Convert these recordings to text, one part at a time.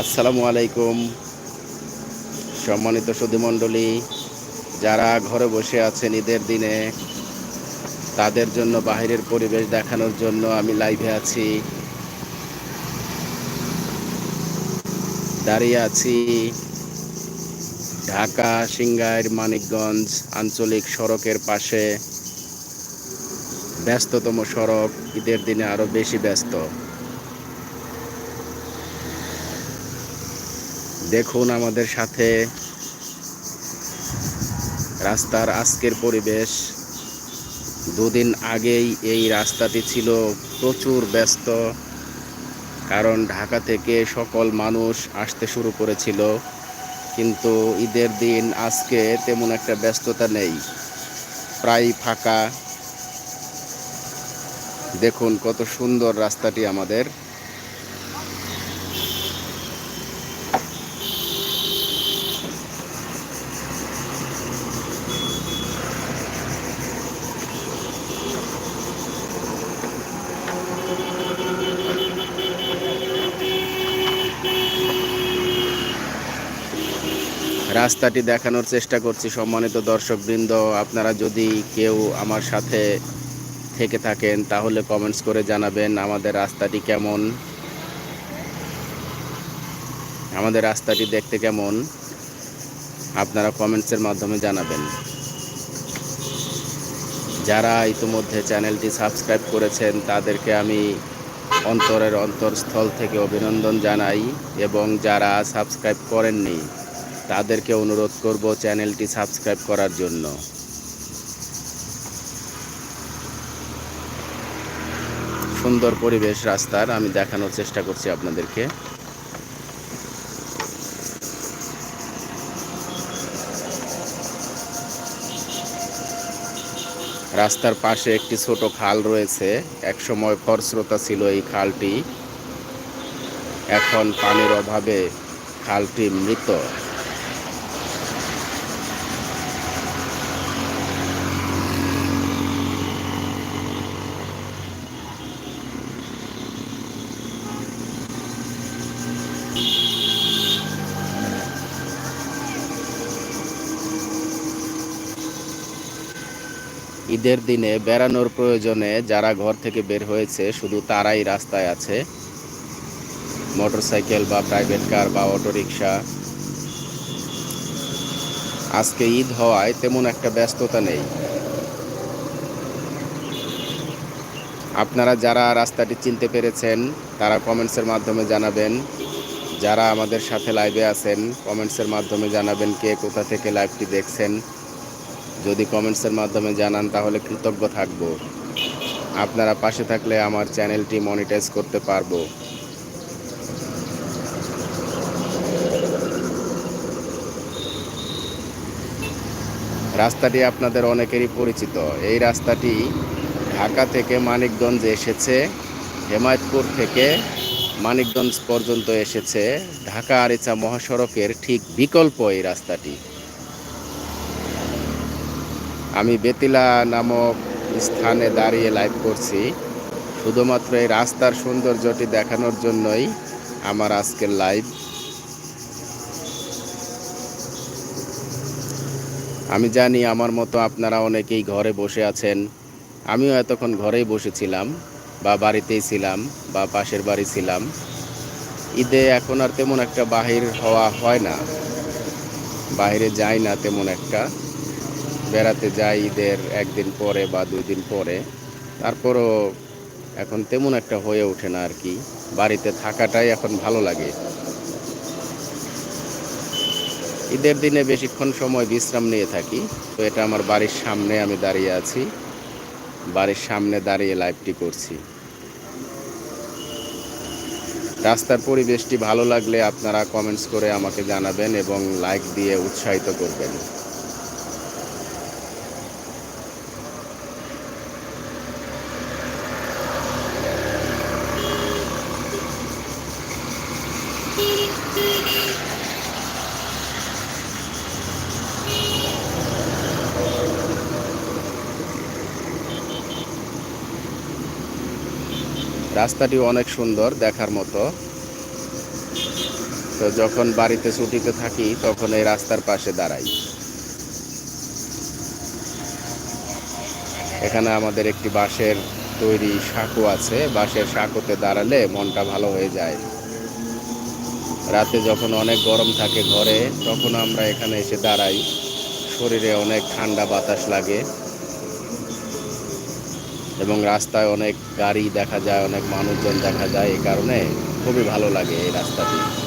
আসসালামু আলাইকুম। সম্মানিত সুধীমণ্ডলী, যারা ঘরে বসে আছেন ঈদের দিনে, তাদের জন্য বাহিরের পরিবেশ দেখানোর জন্য আমি লাইভে আছি। দাঁড়িয়ে আছি ঢাকা সিংগাইর মানিকগঞ্জ আঞ্চলিক সড়কের পাশে। ব্যস্ততম সড়ক, ঈদের দিনে আরও বেশি ব্যস্ত। দেখুন আমাদের সাথে রাস্তার আজকের পরিবেশ। দুদিন আগেই এই রাস্তাটি ছিল প্রচুর ব্যস্ত, কারণ ঢাকা থেকে সকল মানুষ আসতে শুরু করেছিল। কিন্তু ঈদের দিন আজকে তেমন একটা ব্যস্ততা নেই, প্রায় ফাঁকা। দেখুন কত সুন্দর রাস্তাটি আমাদের। রাস্তাটি দেখানোর চেষ্টা করছি সম্মানিত দর্শকবৃন্দ। আপনারা যদি কেউ আমার সাথে থেকে থাকেন, তাহলে কমেন্টস করে জানাবেন আমাদের রাস্তাটি কেমন। আমাদের রাস্তাটি দেখতে কেমন, আপনারা কমেন্টসের মাধ্যমে জানাবেন। যারা ইতিমধ্যে চ্যানেলটি সাবস্ক্রাইব করেছেন, তাদেরকে আমি অন্তরের অন্তরস্থল থেকে অভিনন্দন জানাই এবং যারা সাবস্ক্রাইব করেননি তাদেরকে অনুরোধ করব চ্যানেলটি সাবস্ক্রাইব করার জন্য। সুন্দর পরিবেশ রাস্তার, আমি দেখানোর চেষ্টা করছি আপনাদেরকে। রাস্তার পাশে একটি ছোট খাল রয়েছে। একসময় খরস্রোতা ছিল এই খালটি। এখন পানির অভাবে খালটি মৃত। ঈদের দিনে বেড়ানোর প্রয়োজনে যারা ঘর থেকে বের হয়েছে, শুধু তারাই রাস্তায় আছে। মোটরসাইকেল বা প্রাইভেট কার বা অটোরিকশা। আজকে ঈদ হওয়ায় তেমন একটা ব্যস্ততা নেই। আপনারা যারা রাস্তাটি চিনতে পেরেছেন, তারা কমেন্টসের মাধ্যমে জানাবেন। যারা আমাদের সাথে লাইভে আছেন, কমেন্টসের মাধ্যমে জানাবেন কে কোথা থেকে লাইভটি দেখছেন। যদি কমেন্টসের মাধ্যমে জানান, তাহলে কৃতজ্ঞ থাকব। আপনারা পাশে থাকলে আমার চ্যানেলটি মনিটাইজ করতে পারব। রাস্তাটি আপনাদের অনেকেরই পরিচিত। এই রাস্তাটি ঢাকা থেকে মানিকগঞ্জ এসেছে, হেমায়তপুর থেকে মানিকগঞ্জ পর্যন্ত এসেছে। ঢাকা আরিচা মহাসড়কের ঠিক বিকল্প এই রাস্তাটি। আমি বেতিলা নামক স্থানে দাঁড়িয়ে লাইভ করছি। শুধুমাত্র এই রাস্তার সৌন্দর্যটি দেখানোর জন্যই আমার আজকের লাইভ আমি জানি আমার মতো আপনারা অনেকেই ঘরে বসে আছেন। আমিও এতক্ষণ ঘরেই বসেছিলাম বা বাড়িতেই ছিলাম বা পাশের বাড়ি ছিলাম। ঈদে এখন আর তেমন একটা বাহির হওয়া হয় না। বাইরে যাই না তেমন একটা। বেড়াতে যাই ঈদের একদিন পরে বা দুই দিন পরে। তারপরও এখন তেমন একটা হয়ে ওঠে না আর কি। বাড়িতে থাকাটাই এখন ভালো লাগে। ঈদের দিনে বেশিক্ষণ সময় বিশ্রাম নিয়ে থাকি। তো এটা আমার বাড়ির সামনে আমি দাঁড়িয়ে আছি। বাড়ির সামনে দাঁড়িয়ে লাইভটি করছি। রাস্তার পরিবেশটি ভালো লাগলে আপনারা কমেন্টস করে আমাকে জানাবেন এবং লাইক দিয়ে উৎসাহিত করবেন। রাস্তাটি অনেক সুন্দর দেখার মতো। তো যখন বাড়িতে ছুটিতে থাকি, তখন এই রাস্তার পাশে দাঁড়াই। এখানে আমাদের একটি বাঁশের তৈরি সাঁকো আছে। বাঁশের সাঁকোতে দাঁড়ালে মনটা ভালো হয়ে যায়। রাতে যখন অনেক গরম থাকে ঘরে, তখন আমরা এখানে এসে দাঁড়াই। শরীরে অনেক ঠান্ডা বাতাস লাগে। এবং রাস্তায় অনেক গাড়ি দেখা যায়, অনেক মানুষজন দেখা যায় এই কারণে খুবই ভালো লাগে এই রাস্তাটি।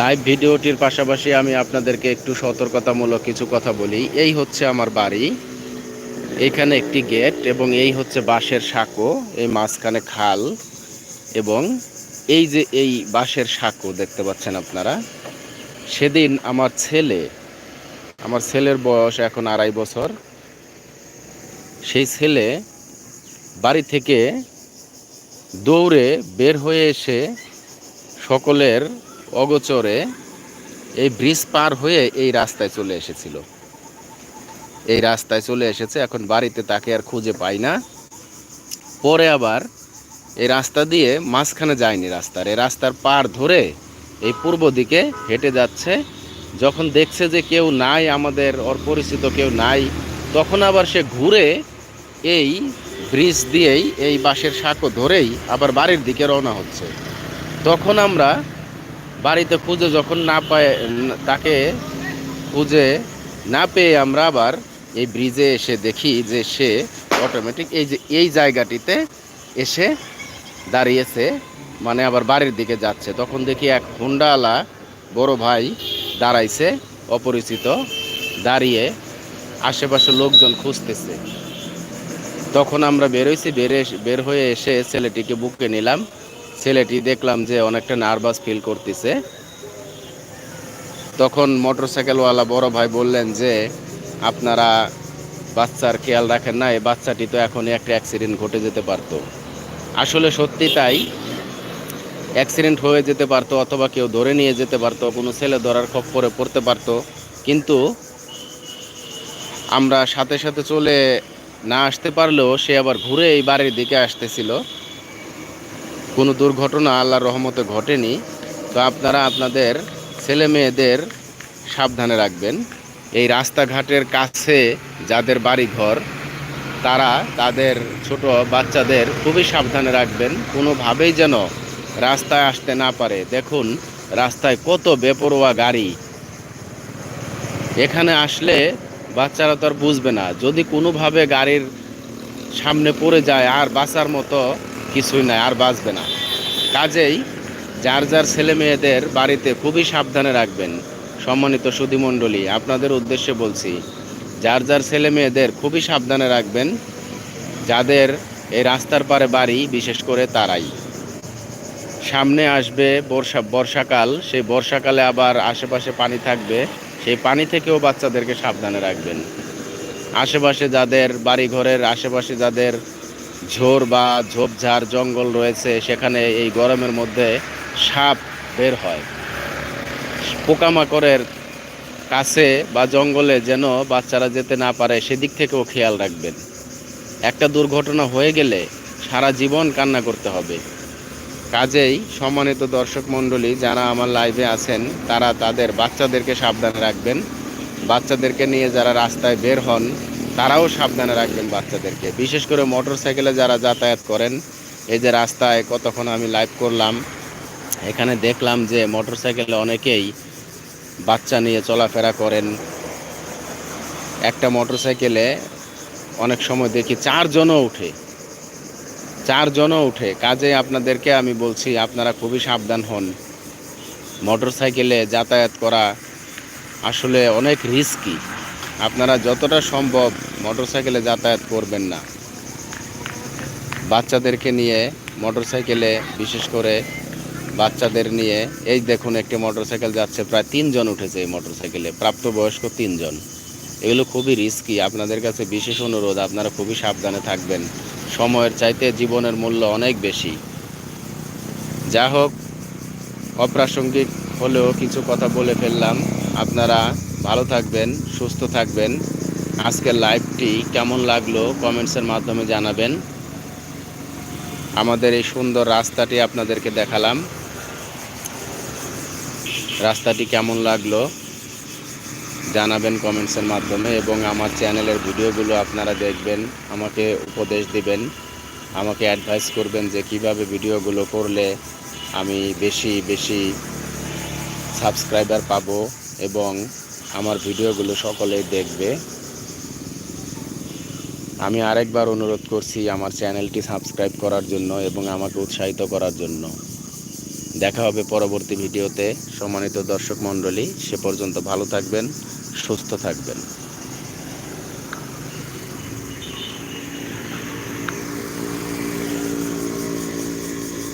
লাইভ ভিডিওটির পাশাপাশি আমি আপনাদেরকে একটু সতর্কতামূলক কিছু কথা বলি। এই হচ্ছে আমার বাড়ি। এইখানে একটি গেট এবং এই হচ্ছে বাঁশের সাঁকো, এই মাঝখানে খাল এবং এই যে এই বাঁশের সাঁকো দেখতে পাচ্ছেন আপনারা। সেদিন আমার ছেলে, আমার ছেলের বয়স এখন আড়াই বছর। সেই ছেলে বাড়ি থেকে দৌড়ে বের হয়ে এসে সকলের অগোচরে এই ব্রিজ পার হয়ে এই রাস্তায় চলে এসেছিল। এই রাস্তায় চলে এসেছে, এখন বাড়িতে তাকে আর খুঁজে পাই না। পরে আবার এই রাস্তা দিয়ে মাঝখানে যায়নি রাস্তার। এই রাস্তার পার ধরে এই পূর্ব দিকে হেঁটে যাচ্ছে। যখন দেখছে যে কেউ নাই আমাদের, ওর পরিচিত কেউ নাই, তখন আবার সে ঘুরে এই ব্রিজ দিয়েই এই বাঁশের সাঁকো ধরেই আবার বাড়ির দিকে রওনা হচ্ছে। তখন আমরা বাড়িতে খুঁজে যখন না পায় তাকে খুঁজে না পেয়ে আমরা আবার এই ব্রিজে এসে দেখি যে সে অটোমেটিক এই যে, এই জায়গাটিতে এসে দাঁড়িয়েছে মানে আবার বাড়ির দিকে যাচ্ছে। তখন দেখি এক হুন্ডাওয়ালা বড় ভাই দাঁড়াইছে, অপরিচিত, দাঁড়িয়ে আশেপাশে লোকজন খুঁজতেছে। তখন আমরা বেরোইছি বেরে বের হয়ে এসে ছেলেটিকে বুকে নিলাম। ছেলেটি দেখলাম যে অনেকটা নার্ভাস ফিল করতেছে। তখন মোটরসাইকেলওয়ালা বড় ভাই বললেন যে, আপনারা বাচ্চার খেয়াল রাখেন না, এই বাচ্চাটি তো এখনই একটা অ্যাক্সিডেন্ট ঘটে যেতে পারতো। আসলে সত্যি তাই। অ্যাক্সিডেন্ট হয়ে যেতে পারতো অথবা কেউ ধরে নিয়ে যেতে পারতো, কোনো ছেলে ধরার খপ্পরে পড়তে পারতো। কিন্তু আমরা সাথে সাথে চলে না আসতে পারলেও সে আবার ঘুরে এই বাড়ির দিকে আসতেছিল। কোনো দুর্ঘটনা আল্লাহর রহমতে ঘটেনি, তো আপনারা আপনাদের ছেলে মেয়েদের সাবধানে রাখবেন। এই রাস্তাঘাটের কাছে যাদের বাড়ি ঘর তারা তাদের ছোট বাচ্চাদের খুবই সাবধানে রাখবেন। কোনোভাবেই যেন রাস্তায় আসতে না পারে। দেখুন, রাস্তায় কত বেপরোয়া গাড়ি। এখানে আসলে বাচ্চারা তো আর বুঝবে না। যদি কোনোভাবে গাড়ির সামনে পড়ে যায় আর বাঁচার মতো কিছুই নাই, আর বাঁচবে না। কাজেই যার যার ছেলে মেয়েদের বাড়িতে খুবই সাবধানে রাখবেন, সম্মানিত সুধীমণ্ডলী, আপনাদের উদ্দেশ্যে বলছি, যার যার ছেলে মেয়েদের খুবই সাবধানে রাখবেন, যাদের এই রাস্তার পারে বাড়ি, বিশেষ করে তারাই। সামনে আসবে বর্ষা, বর্ষাকাল, সেই বর্ষাকালে আবার আশেপাশে পানি থাকবে, সেই পানি থেকেও বাচ্চাদেরকে সাবধানে রাখবেন। আশেপাশে যাদের বাড়ি ঘরের আশেপাশে যাদের ঝোর বা ঝোপঝাড় জঙ্গল রয়েছে, সেখানে এই গরমের মধ্যে সাপ বের হয়। পোকামাকড়ের কাছে বা জঙ্গলে যেন বাচ্চারা যেতে না পারে, সেদিক থেকেও খেয়াল রাখবেন। একটা দুর্ঘটনা হয়ে গেলে সারা জীবন কান্না করতে হবে। কাজেই সম্মানিত দর্শক মণ্ডলী, যারা আমার লাইভে আছেন, তারা তাদের বাচ্চাদেরকে সাবধানে রাখবেন। বাচ্চাদেরকে নিয়ে যারা রাস্তায় বের হন তারাও সাবধানে রাখবেন বাচ্চাদেরকে। বিশেষ করে মোটর সাইকেলে যারা যাতায়াত করেন, এই যে রাস্তায় কতক্ষণ আমি লাইভ করলাম, এখানে দেখলাম যে মোটর সাইকেলে অনেকেই বাচ্চা নিয়ে চলাফেরা করেন। একটা মোটর সাইকেলে অনেক সময় দেখি চারজনও উঠে চারজনও উঠে কাজে আপনাদেরকে আমি বলছি, আপনারা খুবই সাবধান হন। মোটর সাইকেলে যাতায়াত করা আসলে অনেক রিস্কি আপনারা যতটা সম্ভব মোটরসাইকেলে যাতায়াত করবেন না। বাচ্চাদেরকে নিয়ে মোটর সাইকেলে বিশেষ করে বাচ্চাদের নিয়ে, এই দেখুন একটি মোটরসাইকেল যাচ্ছে, প্রায় তিনজন উঠেছে এই মোটর সাইকেলে প্রাপ্তবয়স্ক তিনজন। এগুলো খুবই রিস্কি আপনাদের কাছে বিশেষ অনুরোধ, আপনারা খুবই সাবধানে থাকবেন। সময়ের চাইতে জীবনের মূল্য অনেক বেশি। যা হোক অপ্রাসঙ্গিক হলেও কিছু কথা বলে ফেললাম, আপনারা ভালো থাকবেন, সুস্থ থাকবেন। আজকের লাইভটি কেমন লাগল কমেন্টসের মাধ্যমে জানাবেন। আমাদের এই সুন্দর রাস্তাটি আপনাদেরকে দেখালাম। রাস্তাটি কেমন লাগল জানাবেন কমেন্টসের মাধ্যমে এবং আমার চ্যানেলের ভিডিওগুলো আপনারা দেখবেন, আমাকে উপদেশ দিবেন, আমাকে অ্যাডভাইস করবেন যে কীভাবে ভিডিওগুলো করলে আমি বেশি বেশি সাবস্ক্রাইবার পাবো এবং আমার ভিডিওগুলো সকলেই দেখবে। আমি আরেকবার অনুরোধ করছি আমার চ্যানেলটি সাবস্ক্রাইব করার জন্য এবং আমাকে উৎসাহিত করার জন্য। দেখা হবে পরবর্তী ভিডিওতে। সম্মানিত দর্শক মণ্ডলী, সে পর্যন্ত ভালো থাকবেন, সুস্থ থাকবেন।